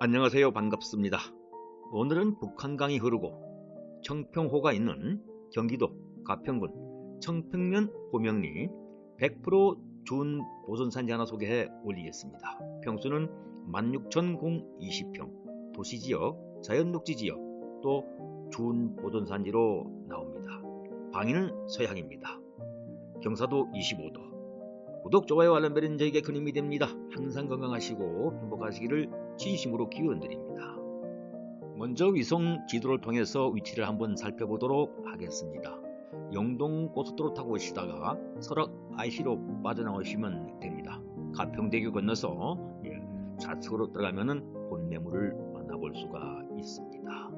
안녕하세요. 반갑습니다. 오늘은 북한강이 흐르고 청평호가 있는 경기도 가평군 청평면 고명리 100%준 보존산지 하나 소개해 올리겠습니다. 평수는 16,020평, 도시지역, 자연녹지지역, 또준 보존산지로 나옵니다. 방위는 서양입니다. 경사도 25도. 구독, 좋아요, 알람 벨은 저에게 큰 힘이 됩니다. 항상 건강하시고 행복하시기를 진심으로 기원드립니다. 먼저 위성 지도를 통해서 위치를 한번 살펴보도록 하겠습니다. 영동 고속도로 타고 오시다가 설악 IC로 빠져나오시면 됩니다. 가평대교 건너서 예, 좌측으로 들어가면 본매물을 만나볼 수가 있습니다.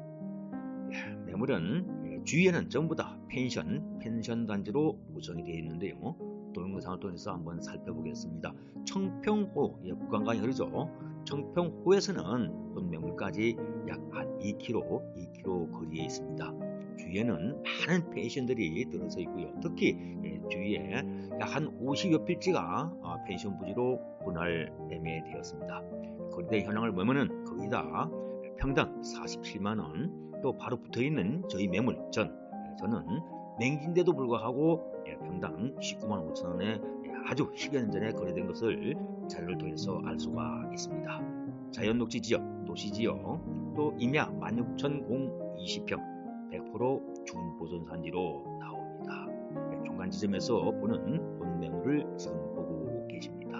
예, 매물은 예, 주위에는 전부 다 펜션, 펜션 단지로 구성이 되어 있는데요. 동영상을 통해서 한번 살펴보겠습니다. 청평호, 예, 북한강이 흐르죠. 청평호에서는 본매물까지 약 한 2km, 2km 거리에 있습니다. 주위에는 많은 펜션들이 들어서 있고요. 특히 예, 주위에 약 한 50여 필지가 아, 펜션 부지로 분할 매매되었습니다. 거리대 현황을 보면은 거의 다 평당 47만 원 또 바로 붙어 있는 저희 매물 전 예, 저는 맹진데도 불구하고 예, 평당 19만 5천 원에 아주 10여 년 전에 거래된 것을 자료를 통해서 알 수가 있습니다. 자연녹지 지역, 도시 지역, 또 임야 16,020평, 100% 준보존산지로 나옵니다. 중간 지점에서 보는 본매물을 지금 보고 계십니다.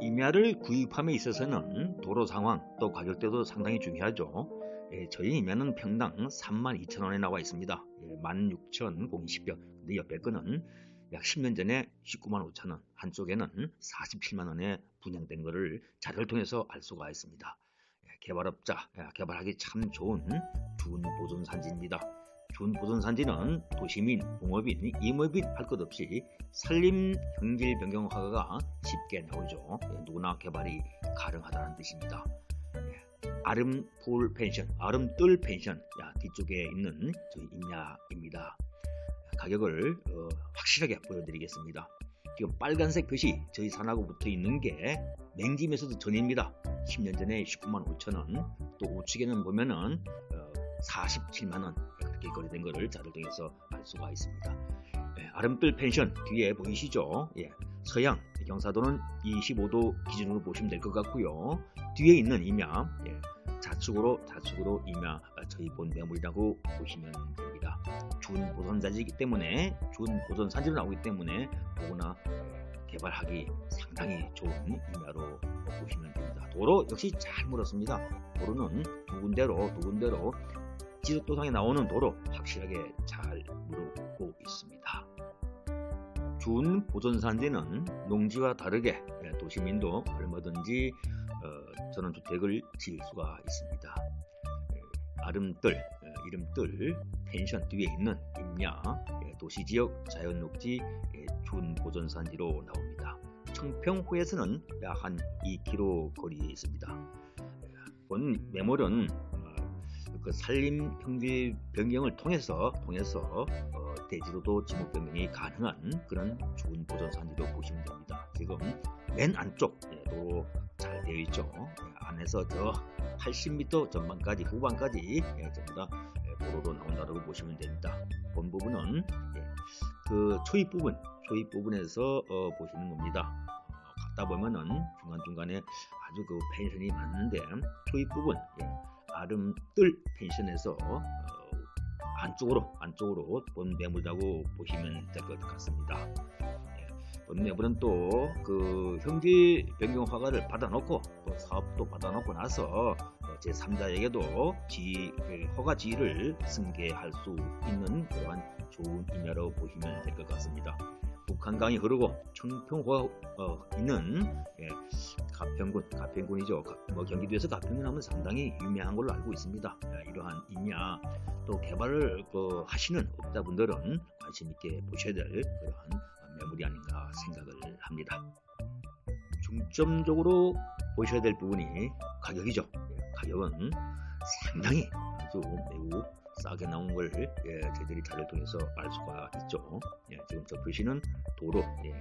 임야를 구입함에 있어서는 도로 상황 또 가격대도 상당히 중요하죠. 예, 저희 임야는 평당 32,000원에 나와 있습니다. 예, 16,020평. 근데 옆에 거는 약 10년 전에 19만 5천원, 한쪽에는 47만 원에 분양된 것을 자료를 통해서 알 수가 있습니다. 예, 개발업자, 예, 개발하기 참 좋은 준 보존산지입니다. 준 보존산지는 도시민, 공업인, 임업인 할 것 없이 산림 경질 변경 허가가 쉽게 나오죠. 예, 누구나 개발이 가능하다는 뜻입니다. 예, 아름풀 펜션, 아름뜰 펜션 야, 뒤쪽에 있는 저희 임야입니다. 가격을 어, 확실하게 보여드리겠습니다. 지금 빨간색 표시 저희 산하고 붙어 있는 게 맹지에서도 전입니다. 10년 전에 19만 5천 원 또 우측에는 보면은 어, 47만원 그렇게 거래된 것을 자료를 통해서 알 수가 있습니다. 예, 아름뜰 펜션 뒤에 보이시죠? 예, 서양 경사도는 25도 기준으로 보시면 될 것 같고요. 뒤에 있는 임야 예, 좌측으로 좌측으로 임야 어, 저희 본 매물이라고 보시면 됩니다. 준 보존산지이기 때문에 준 보존산지로 나오기 때문에 누구나 개발하기 상당히 좋은 임야로 보시면 됩니다. 도로 역시 잘 물었습니다. 도로는 두 군데로 두 군데로 지도도상에 나오는 도로 확실하게 잘 물었고 있습니다. 준 보존산지는 농지와 다르게 도시민도 얼마든지 어, 전원주택을 지을 수가 있습니다. 아름뜰, 이름뜰, 펜션 뒤에 있는 임야, 도시지역 자연녹지 준보존산지로 나옵니다. 청평호에서는 약 한 2km 거리에 있습니다. 본 매물은 그 산림 평지 변경을 통해서 통해서 어, 대지로도 지목 변경이 가능한 그런 좋은 보존산지로 보시면 됩니다. 지금 맨 안쪽도 잘 되어 있죠. 안에서 저 80m 전방까지 후반까지 예, 전부 다 도로로 나온다고 보시면 됩니다. 본 부분은 예, 그 초입 부분, 초입 부분에서 어, 보시는 겁니다. 어, 갔다 보면은 중간 중간에 아주 그 펜션이 많은데 초입 부분, 예, 아름뜰 펜션에서 어, 안쪽으로 안쪽으로 본 매물이라고 보시면 될 것 같습니다. 본 매물은 또 그 형지 변경 허가를 받아놓고 또 사업도 받아놓고 나서 제 3자에게도 지, 허가 지위를 승계할 수 있는 그러한 좋은 임야로 보시면 될 것 같습니다. 북한강이 흐르고 청평호가 어, 있는 예, 가평군, 가평군이죠. 뭐 경기도에서 가평군 하면 상당히 유명한 걸로 알고 있습니다. 예, 이러한 임야 또 개발을 그, 하시는 업자분들은 관심 있게 보셔야 될 그러한 매물이 아닌가 생각을 합니다. 중점적으로 보셔야 될 부분이 가격이죠. 예, 가격은 상당히 아주 매우 싸게 나온 걸 예, 저희들이 자료를 통해서 알 수가 있죠. 예, 지금 저 표시는 도로, 예,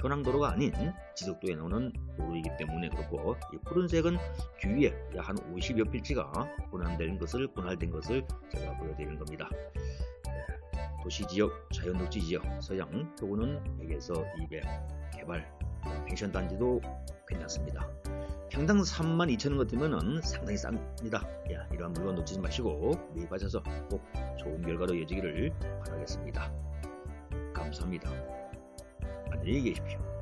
현황도로가 아닌 지속도에 나오는 도로이기 때문에 그렇고 이 푸른색은 약한 50여 필지가 분할된 것을 분할된 것을 제가 보여드리는 겁니다. 예, 도시지역, 자연녹지 지역, 서양, 표구는 100에서 200, 개발, 펜션 단지도 괜찮습니다. 평당 3만 2천 원 같으면 상당히 쌉니다. 야, 이러한 물건 놓치지 마시고 매입하셔서 꼭 좋은 결과로 이어지기를 바라겠습니다. 감사합니다. 안녕히 계십시오.